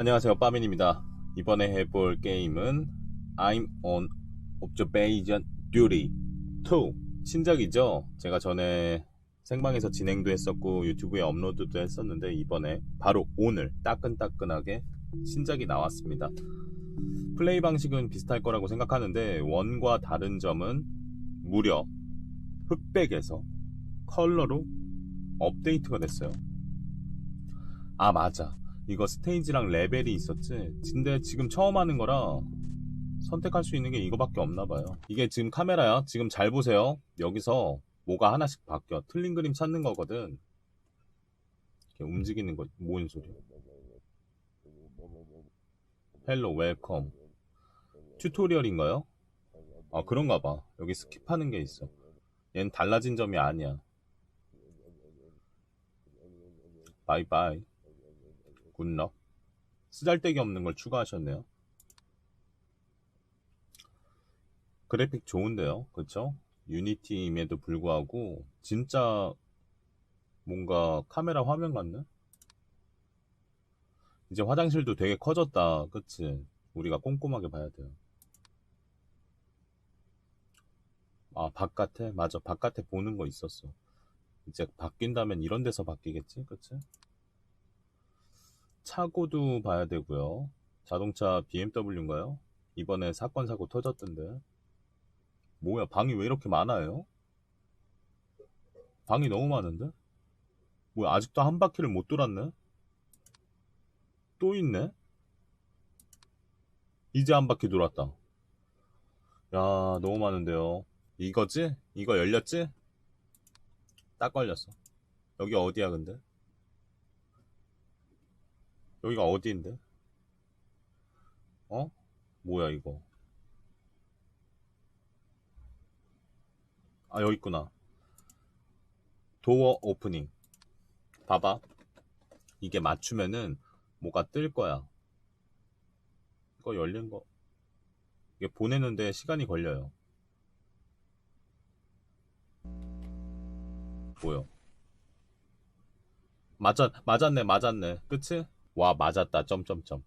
안녕하세요 빠민입니다. 이번에 해볼 게임은 I'm on observation duty 2 신작이죠? 제가 전에 생방에서 진행도 했었고 유튜브에 업로드도 했었는데 이번에 바로 오늘 따끈따끈하게 신작이 나왔습니다. 플레이 방식은 비슷할 거라고 생각하는데 원과 다른 점은 무려 흑백에서 컬러로 업데이트가 됐어요. 아 맞아 이거 스테이지랑 레벨이 있었지. 근데 지금 처음 하는 거라 선택할 수 있는 게 이거밖에 없나 봐요. 이게 지금 카메라야. 지금 잘 보세요. 여기서 뭐가 하나씩 바뀌어. 틀린 그림 찾는 거거든. 이렇게 움직이는 거. 뭔 소리야? 헬로 웰컴. 튜토리얼인가요? 아 그런가 봐. 여기 스킵하는 게 있어. 얘는 달라진 점이 아니야. 바이바이. 굿럭. 쓰잘데기 없는 걸 추가하셨네요. 그래픽 좋은데요. 그쵸? 유니티임에도 불구하고 진짜 뭔가 카메라 화면 같네? 이제 화장실도 되게 커졌다. 그치? 우리가 꼼꼼하게 봐야 돼요. 아, 바깥에? 맞아. 바깥에 보는 거 있었어. 이제 바뀐다면 이런 데서 바뀌겠지? 그치? 차고도 봐야 되고요. 자동차 BMW인가요? 이번에 사건 사고 터졌던데. 뭐야, 방이 왜 이렇게 많아요? 방이 너무 많은데? 뭐야, 아직도 한 바퀴를 못 돌았네? 또 있네? 이제 한 바퀴 돌았다. 야, 너무 많은데요. 이거지? 이거 열렸지? 딱 걸렸어. 여기 어디야, 근데? 여기가 어디인데? 어? 뭐야 이거? 아 여기 있구나. 도어 오프닝. 봐봐. 이게 맞추면은 뭐가 뜰 거야. 이거 열린 거. 이게 보내는데 시간이 걸려요. 뭐요? 맞았, 맞았네, 맞았네. 그치? 와 맞았다 점점점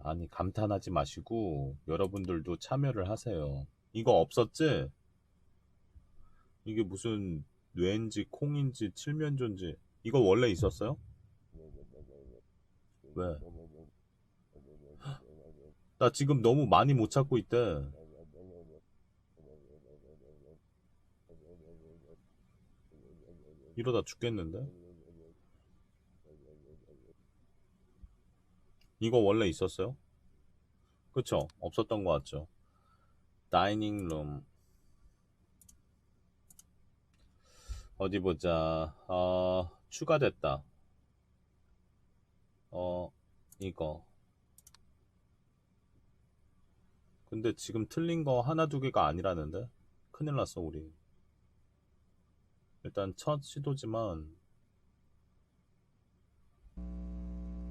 아니 감탄하지 마시고 여러분들도 참여를 하세요 이거 없었지? 이게 무슨 뇌인지 콩인지 칠면조인지 이거 원래 있었어요? 왜? 나 지금 너무 많이 못 찾고 있대 이러다 죽겠는데? 이거 원래 있었어요? 그쵸? 없었던 것 같죠? 다이닝룸 어디 보자 어, 추가됐다 어 이거 근데 지금 틀린 거 하나 두 개가 아니라는데 큰일 났어 우리 일단 첫 시도지만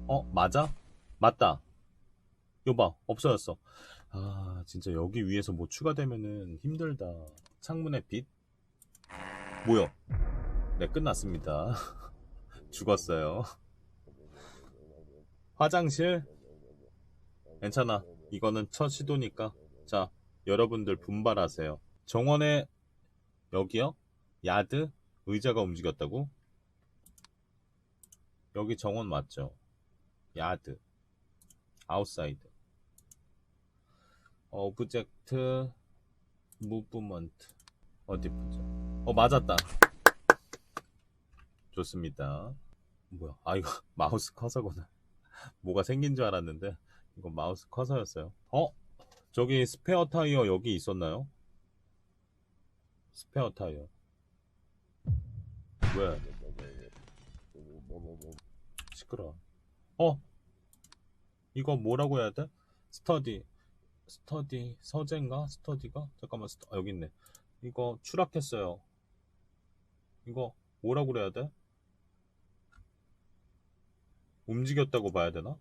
어 맞아? 맞다. 요봐, 없어졌어. 아, 진짜 여기 위에서 뭐 추가되면은 힘들다. 창문에 빛? 뭐야? 네, 끝났습니다. 죽었어요. 화장실? 괜찮아. 이거는 첫 시도니까. 자, 여러분들 분발하세요. 정원에, 여기요? 야드? 의자가 움직였다고? 여기 정원 맞죠? 야드. 아웃사이드. 오브젝트 무브먼트. 어디 보자 어 맞았다. 좋습니다. 뭐야? 아 이거 마우스 커서구나. 뭐가 생긴 줄 알았는데 이거 마우스 커서였어요. 어? 저기 스페어 타이어 여기 있었나요? 스페어 타이어. 왜? 시끄러 어? 이거 뭐라고 해야 돼? 스터디 스터디 서재인가? 스터디가? 잠깐만 스터 아, 여기 있네 이거 추락했어요 이거 뭐라고 그래야 돼? 움직였다고 봐야 되나?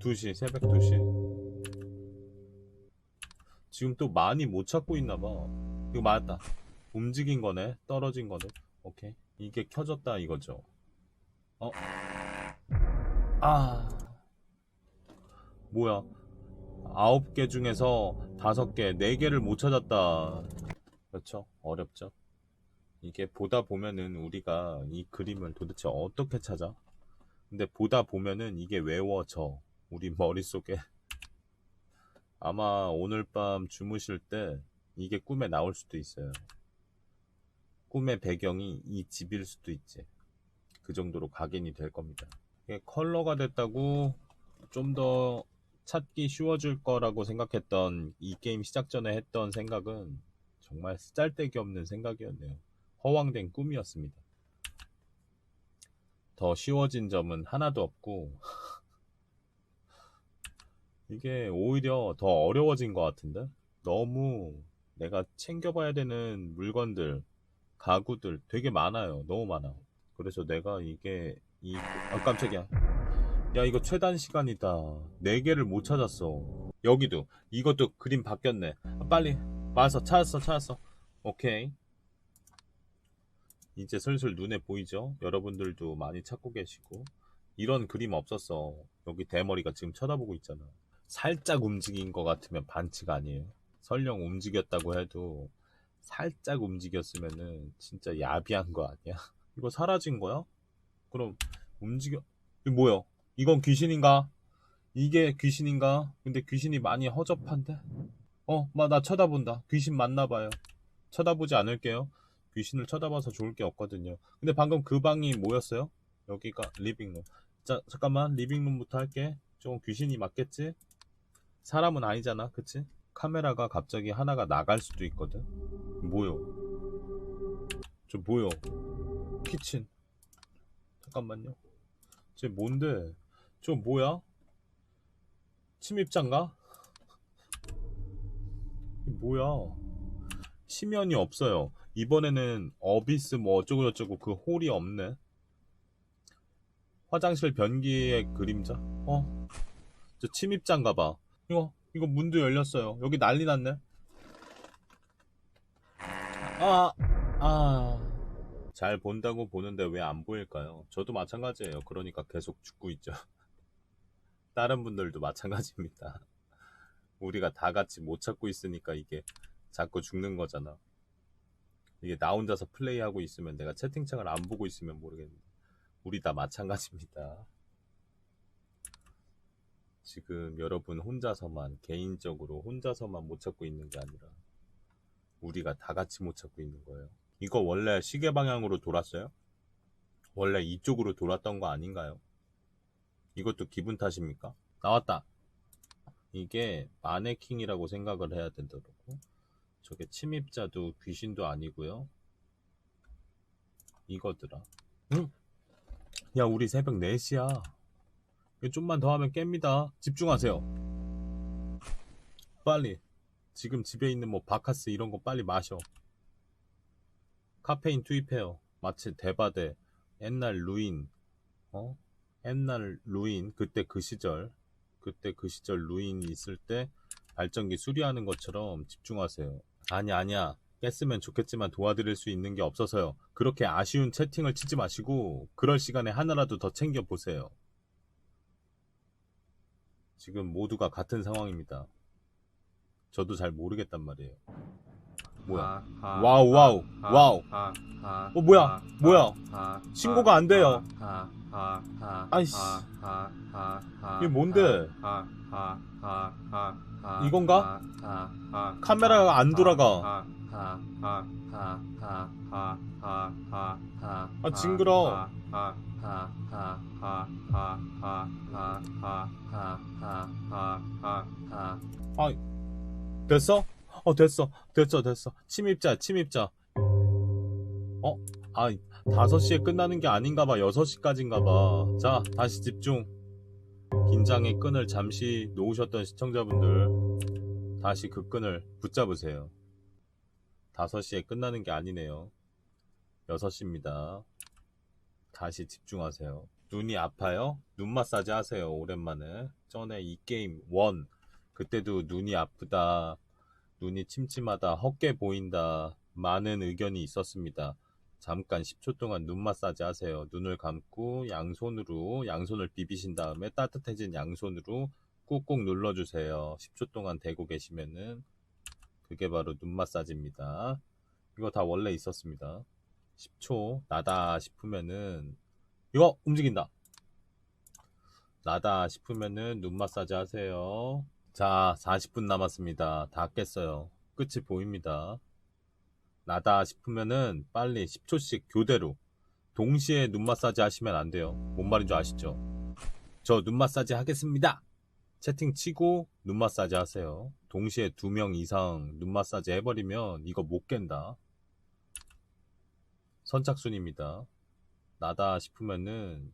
두시 새벽 2시 지금 또 많이 못 찾고 있나봐 이거 맞았다 움직인 거네 떨어진 거네 오케이 이게 켜졌다 이거죠. 어? 아. 뭐야. 아홉 개 중에서 다섯 개, 네 개를 못 찾았다. 그렇죠? 어렵죠? 이게 보다 보면은 우리가 이 그림을 도대체 어떻게 찾아? 근데 보다 보면은 이게 외워져. 우리 머릿속에. 아마 오늘 밤 주무실 때 이게 꿈에 나올 수도 있어요. 꿈의 배경이 이 집일 수도 있지. 그 정도로 각인이 될 겁니다. 컬러가 됐다고 좀 더 찾기 쉬워질 거라고 생각했던 이 게임 시작 전에 했던 생각은 정말 쓰잘데기 없는 생각이었네요. 허황된 꿈이었습니다. 더 쉬워진 점은 하나도 없고 이게 오히려 더 어려워진 것 같은데 너무 내가 챙겨봐야 되는 물건들 가구들 되게 많아요. 너무 많아 그래서 내가 이게 이 아, 깜짝이야. 야 이거 최단 시간이다. 4개를 못 찾았어. 여기도. 이것도 그림 바뀌었네. 아, 빨리. 와서 찾았어 찾았어. 오케이. 이제 슬슬 눈에 보이죠? 여러분들도 많이 찾고 계시고. 이런 그림 없었어. 여기 대머리가 지금 쳐다보고 있잖아. 살짝 움직인 것 같으면 반칙 아니에요? 설령 움직였다고 해도 살짝 움직였으면은 진짜 야비한 거 아니야? 이거 사라진 거야? 그럼 움직여 이거 뭐야? 이건 귀신인가? 이게 귀신인가? 근데 귀신이 많이 허접한데? 어, 막 나 쳐다본다. 귀신 맞나 봐요. 쳐다보지 않을게요. 귀신을 쳐다봐서 좋을 게 없거든요. 근데 방금 그 방이 뭐였어요? 여기가 리빙룸. 자, 잠깐만. 리빙룸부터 할게. 좀 귀신이 맞겠지? 사람은 아니잖아. 그치? 카메라가 갑자기 하나가 나갈 수도 있거든. 뭐요? 저 뭐요? 키친. 잠깐만요. 쟤 뭔데? 저 뭐야? 이게 뭐야? 심연이 없어요. 이번에는 어비스 뭐 어쩌고 저쩌고 그 홀이 없네. 화장실 변기의 그림자? 어? 저 침입자인가 봐. 이거 이거 문도 열렸어요. 여기 난리 났네. 아, 아. 잘 본다고 보는데 왜 안 보일까요? 저도 마찬가지예요. 그러니까 계속 죽고 있죠. 다른 분들도 마찬가지입니다. 우리가 다 같이 못 찾고 있으니까 이게 자꾸 죽는 거잖아. 이게 나 혼자서 플레이하고 있으면 내가 채팅창을 안 보고 있으면 모르겠는데. 우리 다 마찬가지입니다. 지금 여러분 혼자서만 개인적으로 혼자서만 못 찾고 있는 게 아니라 우리가 다 같이 못 찾고 있는 거예요. 이거 원래 시계 방향으로 돌았어요? 원래 이쪽으로 돌았던 거 아닌가요? 이것도 기분 탓입니까? 나왔다. 이게 마네킹이라고 생각을 해야 되더라고. 저게 침입자도 귀신도 아니고요. 이거더라. 응? 야, 우리 새벽 4시야. 좀만 더 하면 깹니다. 집중하세요. 빨리. 지금 집에 있는 뭐 바카스 이런 거 빨리 마셔. 카페인 투입해요. 마치 대바대, 옛날 루인, 어? 옛날 루인, 그때 그 시절, 그때 그 시절 루인 있을 때 발전기 수리하는 것처럼 집중하세요. 아니, 아니야. 깼으면 좋겠지만 도와드릴 수 있는 게 없어서요. 그렇게 아쉬운 채팅을 치지 마시고, 그럴 시간에 하나라도 더 챙겨보세요. 지금 모두가 같은 상황입니다. 저도 잘 모르겠단 말이에요. 뭐야? 와우, 와우, 와우. 어, 뭐야? 뭐야? 신고가 안 돼요. 아이씨. 이게 뭔데? 이건가? 카메라가 안 돌아가. 아, 징그러. 아, 됐어? 어, 됐어. 됐어, 됐어. 침입자, 침입자. 어? 아, 5시에 끝나는 게 아닌가 봐. 6시까지인가 봐. 자, 다시 집중. 긴장의 끈을 잠시 놓으셨던 시청자분들, 다시 그 끈을 붙잡으세요. 5시에 끝나는 게 아니네요. 6시입니다. 다시 집중하세요. 눈이 아파요? 눈 마사지 하세요. 오랜만에. 전에 이 게임 1 그때도 눈이 아프다. 눈이 침침하다. 헛게 보인다. 많은 의견이 있었습니다. 잠깐 10초 동안 눈 마사지 하세요. 눈을 감고 양손으로 양손을 비비신 다음에 따뜻해진 양손으로 꾹꾹 눌러주세요. 10초 동안 대고 계시면은 그게 바로 눈 마사지입니다. 이거 다 원래 있었습니다. 10초 나다 싶으면은 이거 움직인다. 나다 싶으면은 눈 마사지 하세요. 자, 40분 남았습니다. 다 깼어요. 끝이 보입니다. 나다 싶으면은 빨리 10초씩 교대로 동시에 눈 마사지 하시면 안 돼요. 뭔 말인지 아시죠? 저 눈 마사지 하겠습니다. 채팅 치고 눈 마사지 하세요. 동시에 두 명 이상 눈 마사지 해버리면 이거 못 깬다. 선착순입니다. 나다 싶으면은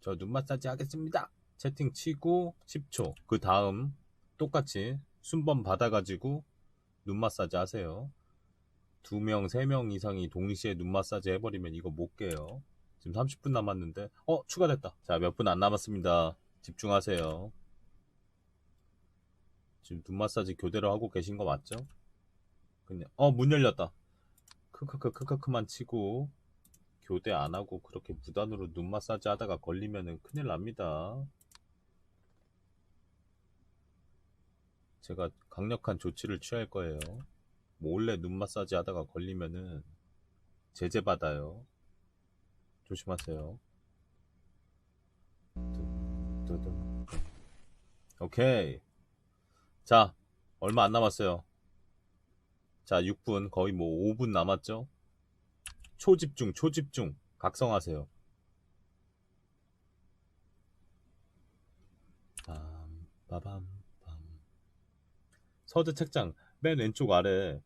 저 눈 마사지 하겠습니다. 채팅 치고 10초. 그 다음 똑같이 순번 받아가지고 눈 마사지 하세요. 두 명, 세 명 이상이 동시에 눈 마사지 해버리면 이거 못 깨요. 지금 30분 남았는데, 어, 추가됐다. 자, 몇 분 안 남았습니다. 집중하세요. 지금 눈 마사지 교대로 하고 계신 거 맞죠? 그냥, 어, 문 열렸다. 크크크, 크크크만 치고, 교대 안 하고 그렇게 무단으로 눈 마사지 하다가 걸리면은 큰일 납니다. 제가 강력한 조치를 취할 거예요. 몰래 눈 마사지 하다가 걸리면은 제재 받아요. 조심하세요. 오케이. 자, 얼마 안 남았어요. 자, 6분, 거의 뭐 5분 남았죠? 초집중, 초집중. 각성하세요. 빰, 빠밤, 빰. 서재 책장 맨 왼쪽 아래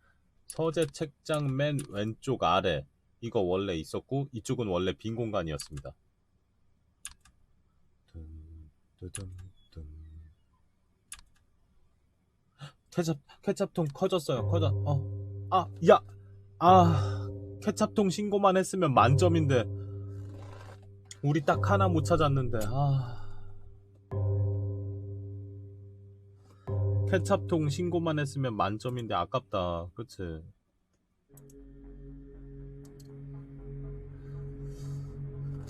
서재 책장 맨 왼쪽 아래 이거 원래 있었고 이쪽은 원래 빈 공간이었습니다. 케찹 케찹통 커졌어요. 커져. 어. 아, 야. 아. 케찹통 신고만 했으면 만점인데 우리 딱 하나 못 찾았는데. 아. 케찹통 신고만 했으면 만점인데 아깝다. 그치?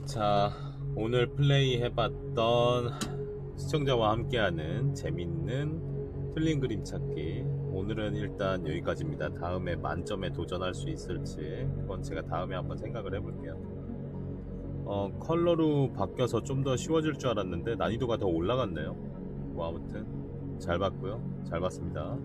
자, 오늘 플레이 해봤던 시청자와 함께하는 재밌는 틀린 그림 찾기. 오늘은 일단 여기까지입니다. 다음에 만점에 도전할 수 있을지. 그건 제가 다음에 한번 생각을 해볼게요. 어, 컬러로 바뀌어서 좀 더 쉬워질 줄 알았는데 난이도가 더 올라갔네요. 뭐 아무튼 잘 봤고요. 잘 봤습니다.